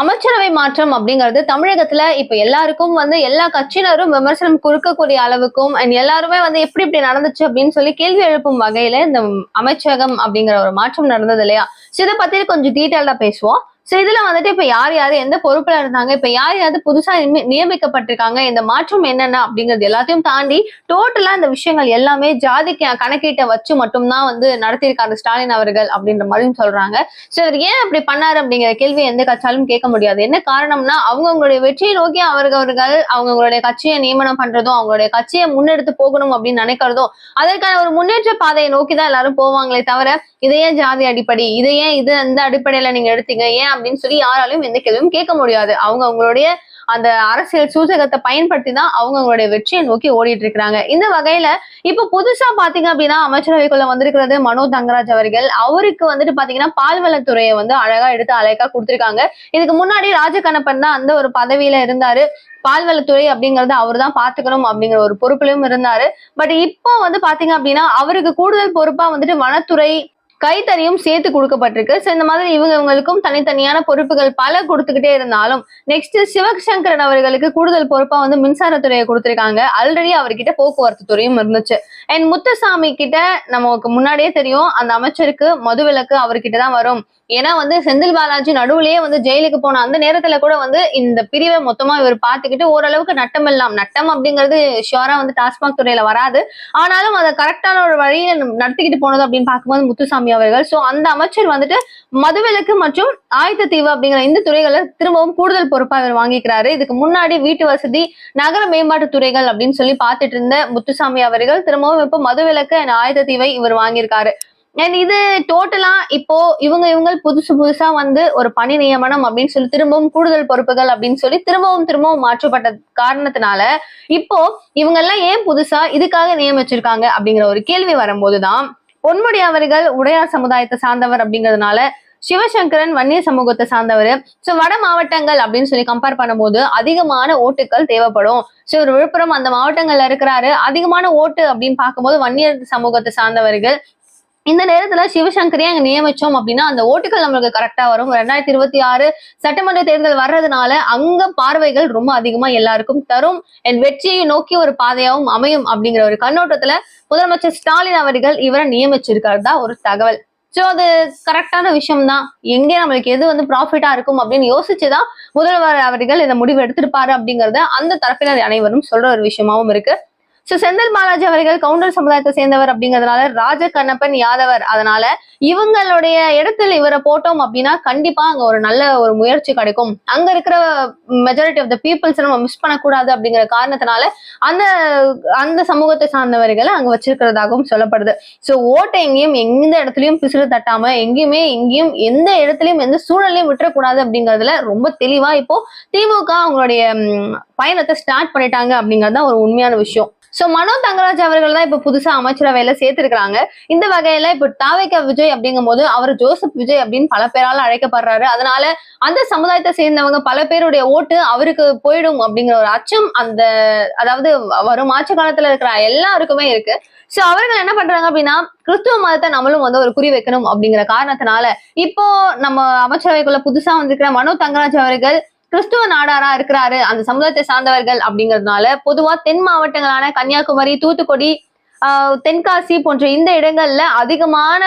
அமைச்சரவை மாற்றம் அப்படிங்கிறது தமிழகத்துல இப்ப எல்லாருக்கும் வந்து எல்லா கட்சியினரும் விமர்சனம் கொடுக்கக்கூடிய அளவுக்கும் அண்ட் எல்லாருமே வந்து எப்படி இப்படி நடந்துச்சு அப்படின்னு சொல்லி கேள்வி எழுப்பும் வகையில இந்த அமைச்சகம் அப்படிங்கிற ஒரு மாற்றம் நடந்தது இல்லையா? ஸோ இதை பத்தி கொஞ்சம் டீட்டெயில்டா பேசுவோம். சோ இதுல வந்துட்டு இப்ப யார் யாரு எந்த பொறுப்புல இருந்தாங்க இப்ப யார் யாரு புதுசா நியமி- நியமிக்கப்பட்டிருக்காங்க இந்த மாற்றம் என்னென்ன அப்படிங்கிறது எல்லாத்தையும் தாண்டி டோட்டலா இந்த விஷயங்கள் எல்லாமே ஜாதி கணக்கீட்டை வச்சு மட்டும்தான் வந்து நடத்தியிருக்காரு ஸ்டாலின் அவர்கள் அப்படின்ற மாதிரியும் சொல்றாங்க. சோ இவர் ஏன் அப்படி பண்ணாரு அப்படிங்கிற கேள்வி எந்த கட்சாலும் கேட்க முடியாது. என்ன காரணம்னா அவங்கவுங்களுடைய வெற்றியை நோக்கி அவர்கள் அவங்களுடைய கட்சியை நியமனம் பண்றதும் அவங்களுடைய கட்சியை முன்னெடுத்து போகணும் அப்படின்னு நினைக்கிறதும் அதற்கான ஒரு முன்னேற்ற பாதையை நோக்கி தான் எல்லாரும் போவாங்களே தவிர இதையே ஜாதி அடிப்படை இதை ஏன் இது இந்த அடிப்படையில நீங்க எடுத்தீங்க ஏன் அப்படின்னு சொல்லி யாராலையும் எந்த கேள்வியும் கேட்க முடியாது. அவங்க அவங்களுடைய அந்த அரசியல் சூசகத்தை பயன்படுத்தி தான் அவங்க அவங்களுடைய வெற்றியை நோக்கி ஓடிட்டு இருக்கிறாங்க. இந்த வகையில இப்ப புதுசா பாத்தீங்க அப்படின்னா அமைச்சரவைக்குள்ள வந்திருக்கிறது மனோ தங்கராஜ் அவர்கள். அவருக்கு வந்துட்டு பாத்தீங்கன்னா பால்வளத்துறையை வந்து அழகா எடுத்து அழகா கொடுத்திருக்காங்க. இதுக்கு முன்னாடி ராஜகண்ணப்பன் தான் அந்த ஒரு பதவியில இருந்தாரு. பால்வளத்துறை அப்படிங்கறத அவர் தான் பாத்துக்கணும் அப்படிங்கிற ஒரு பொறுப்பிலும் இருந்தாரு. பட் இப்போ வந்து பாத்தீங்க அப்படின்னா அவருக்கு கூடுதல் பொறுப்பா வந்துட்டு வனத்துறை கைத்தறியும் சேர்த்து கொடுக்கப்பட்டிருக்கு. ஸோ இந்த மாதிரி இவங்க இவங்களுக்கும் தனித்தனியான பொறுப்புகள் பல கொடுத்துக்கிட்டே இருந்தாலும் நெக்ஸ்ட் சிவசங்கரன் அவர்களுக்கு கூடுதல் பொறுப்பா வந்து மின்சாரத்துறையை கொடுத்துருக்காங்க. ஆல்ரெடி அவர்கிட்ட போக்குவரத்து துறையும் இருந்துச்சு. அண்ட் முத்துசாமி கிட்ட நமக்கு முன்னாடியே தெரியும் அந்த அமைச்சருக்கு மதுவிலக்கு அவர்கிட்ட தான் வரும். ஏன்னா வந்து செந்தில் பாலாஜி நடுவுலயே வந்து ஜெயிலுக்கு போன அந்த நேரத்துல கூட வந்து இந்த பிரிவை மொத்தமா இவர் பார்த்துக்கிட்டு ஓரளவுக்கு நட்டம் இல்லாம் நட்டம் அப்படிங்கிறது ஷியோரா வந்து டாஸ்மாக் துறையில வராது. ஆனாலும் அதை கரெக்டான ஒரு வழியில நடத்திக்கிட்டு போனது அப்படின்னு பார்க்கும்போது முத்துசாமி அவர்கள். சோ அந்த அமைச்சர் வந்துட்டு மதுவிலக்கு மற்றும் ஆயுத தீவு அப்படிங்கிற இந்த துறைகளை திரும்பவும் கூடுதல் பொறுப்பா இவர் வாங்கிக்கிறாரு. இதுக்கு முன்னாடி வீட்டு வசதி நகர மேம்பாட்டு துறைகள் அப்படின்னு சொல்லி பார்த்துட்டு இருந்த முத்துசாமி அவர்கள் திரும்பவும் இப்போ மதுவிலக்கு அண்ட் ஆயுத தீவை இவர் வாங்கியிருக்காரு. அண்ட் இது டோட்டலா இப்போ இவங்க இவங்க புதுசு புதுசா வந்து ஒரு பணி நியமனம் அப்படின்னு சொல்லி திரும்பவும் கூடுதல் பொறுப்புகள் அப்படின்னு சொல்லி திரும்பவும் திரும்பவும் மாற்றப்பட்ட காரணத்தினால இப்போ இவங்க எல்லாம் ஏன் புதுசா இதுக்காக நியமிச்சிருக்காங்க அப்படிங்கிற ஒரு கேள்வி வரும்போதுதான் பொன்முடி அவர்கள் உடையார் சமுதாயத்தை சார்ந்தவர் அப்படிங்கிறதுனால சிவசங்கரன் வன்னிய சமூகத்தை சார்ந்தவர். சோ வட மாவட்டங்கள் அப்படின்னு சொல்லி கம்பேர் பண்ணும்போது அதிகமான ஓட்டுகள் தேவைப்படும். சோ ஒரு விழுப்புரம் அந்த மாவட்டங்கள்ல இருக்கிறாரு. அதிகமான ஓட்டு அப்படின்னு பார்க்கும்போது வன்னியர் சமூகத்தை சார்ந்தவர்கள் இந்த நேரத்துல சிவசங்கரையும் அங்க நியமிச்சோம் அப்படின்னா அந்த ஓட்டுகள் நம்மளுக்கு கரெக்டா வரும். ரெண்டாயிரத்தி இருபத்தி ஆறு சட்டமன்ற தேர்தல் வர்றதுனால அங்க பார்வைகள் ரொம்ப அதிகமா எல்லாருக்கும் தரும். என் வெற்றியை நோக்கி ஒரு பாதையாவும் அமையும் அப்படிங்கிற ஒரு கண்ணோட்டத்துல முதலமைச்சர் ஸ்டாலின் அவர்கள் இவரை நியமிச்சிருக்காரு தான் ஒரு தகவல். சோ அது கரெக்டான விஷயம் தான் எங்கே நம்மளுக்கு எது வந்து ப்ராஃபிட்டா இருக்கும் அப்படின்னு யோசிச்சுதான் முதல்வர் அவர்கள் இந்த முடிவு எடுத்திருப்பாரு அப்படிங்கறத அந்த தரப்பினர் அனைவரும் சொல்ற ஒரு விஷயமாவும் இருக்கு. சோ செந்தில் பாலாஜி அவர்கள் கவுண்டர் சமுதாயத்தை சேர்ந்தவர் அப்படிங்கறதுனால ராஜ கண்ணப்பன் யாதவர். அதனால இவங்களுடைய இடத்துல இவரை போட்டோம் அப்படின்னா கண்டிப்பா அங்க ஒரு நல்ல ஒரு முயற்சி கிடைக்கும். அங்க இருக்கிற மெஜாரிட்டி ஆஃப் த பீப்புள்ஸ் நம்ம மிஸ் பண்ணக்கூடாது அப்படிங்கிற காரணத்தினால அந்த அந்த சமூகத்தை சார்ந்தவர்களை அங்க வச்சிருக்கிறதாகவும் சொல்லப்படுது. சோ ஓட்டை எங்கேயும் எந்த இடத்துலயும் பிசுறு தட்டாம எங்கேயுமே எங்கேயும் எந்த இடத்துலயும் எந்த சூழலையும் விட்டுறக்கூடாது அப்படிங்கறதுல ரொம்ப தெளிவா இப்போ திமுக அவங்களுடைய பயணத்தை ஸ்டார்ட் பண்ணிட்டாங்க அப்படிங்கிறது தான் ஒரு உண்மையான விஷயம். சோ மனோ தங்கராஜ் அவர்கள் தான் இப்ப புதுசா அமைச்சரவையில சேர்த்திருக்கிறாங்க. இந்த வகையில இப்ப தாவேக்கா விஜய் அப்படிங்கும் போது அவர் ஜோசப் விஜய் அப்படின்னு பல பேரால அழைக்கப்படுறாரு. அதனால அந்த சமுதாயத்தை சேர்ந்தவங்க பல பேருடைய ஓட்டு அவருக்கு போயிடும் அப்படிங்கிற ஒரு அச்சம் அந்த அதாவது வரும் ஆட்சி காலத்துல இருக்கிற எல்லாருக்குமே இருக்கு. சோ அவர்கள் என்ன பண்றாங்க அப்படின்னா கிறிஸ்துவ மதத்தை நம்மளும் வந்து ஒரு குறி வைக்கணும் அப்படிங்கிற காரணத்தினால இப்போ நம்ம அமைச்சரவைக்குள்ள புதுசா வந்திருக்கிற மனோ தங்கராஜ் அவர்கள் கிறிஸ்துவ நாடாரா இருக்கிறாரு அந்த சமுதாயத்தை சார்ந்தவர்கள் அப்படிங்கிறதுனால பொதுவா தென் மாவட்டங்களான கன்னியாகுமரி தூத்துக்குடி தென்காசி போன்ற இந்த இடங்கள்ல அதிகமான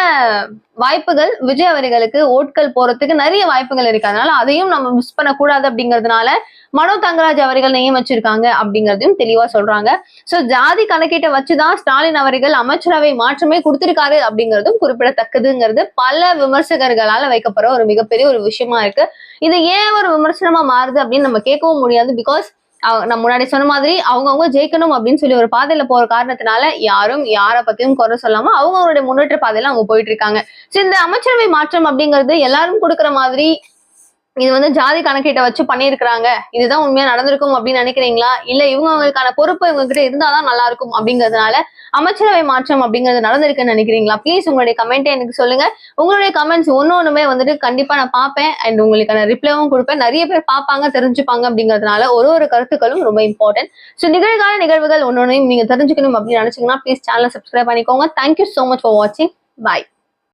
வாய்ப்புகள் விஜய் அவர்களுக்கு ஓட்கள் போறதுக்கு நிறைய வாய்ப்புகள் இருக்கு. அதனால அதையும் நம்ம மிஸ் பண்ணக்கூடாது அப்படிங்கிறதுனால மனோ தங்கராஜ் அவர்கள் நியமிச்சிருக்காங்க அப்படிங்கறதையும் தெளிவா சொல்றாங்க. சோ ஜாதி கணக்கீட்டை வச்சுதான் ஸ்டாலின் அவர்கள் அமைச்சரவை மாற்றமே கொடுத்திருக்காரு அப்படிங்கிறதும் குறிப்பிடத்தக்கதுங்கிறது பல விமர்சகர்களால வைக்கப்படுற ஒரு மிகப்பெரிய ஒரு விஷயமா இருக்கு. இது ஏன் ஒரு விமர்சனமா மாறுது அப்படின்னு நம்ம கேட்கவும் முடியாது பிகாஸ் நம்ம முன்னாடி சொன்ன மாதிரி அவங்கவுங்க ஜெயிக்கணும் அப்படின்னு சொல்லி ஒரு பாதையில போற காரணத்தினால யாரும் யாரை பத்தியும் குறை சொல்லாம அவங்க அவங்களுடைய முன்னேற்ற பாதையில அவங்க போயிட்டு இருக்காங்க. சோ இந்த அமைச்சரவை மாற்றம் அப்படிங்கிறது எல்லாரும் கொடுக்குற மாதிரி இது வந்து ஜாதி கணக்கீட்டை வச்சு பண்ணியிருக்கிறாங்க. இதுதான் உண்மையா நடந்திருக்கும் அப்படின்னு நினைக்கிறீங்களா? இல்ல இவங்கவுங்களுக்கான பொறுப்பு இவங்க கிட்ட இருந்தாதான் நல்லா இருக்கும் அப்படிங்கிறதுனால அமைச்சரவை மாற்றம் அப்படிங்கிறது நடந்திருக்குன்னு நினைக்கிறீங்களா? ப்ளீஸ் உங்களுடைய கமெண்ட்டை எனக்கு சொல்லுங்க. உங்களுடைய கமெண்ட்ஸ் ஒன்னு ஒண்ணுமே வந்துட்டு கண்டிப்பா நான் பார்ப்பேன். அண்ட் உங்களுக்கான ரிப்ளைவும் கொடுப்பேன். நிறைய பேர் பார்ப்பாங்க தெரிஞ்சுப்பாங்க அப்படிங்கிறதுனால ஒரு ஒரு கருத்துக்களும் ரொம்ப இம்பார்ட்டன்ட் ஸோ நிகழ்கால நிகழ்வுகள் ஒன்னொன்னையும் நீங்க தெரிஞ்சுக்கணும் அப்படின்னு நினைச்சீங்கன்னா ப்ளீஸ் சேனலை சப்ஸ்கிரைப் பண்ணிக்கோங்க. தேங்க்யூ ஸோ மச் ஃபார் வாட்சிங் பாய்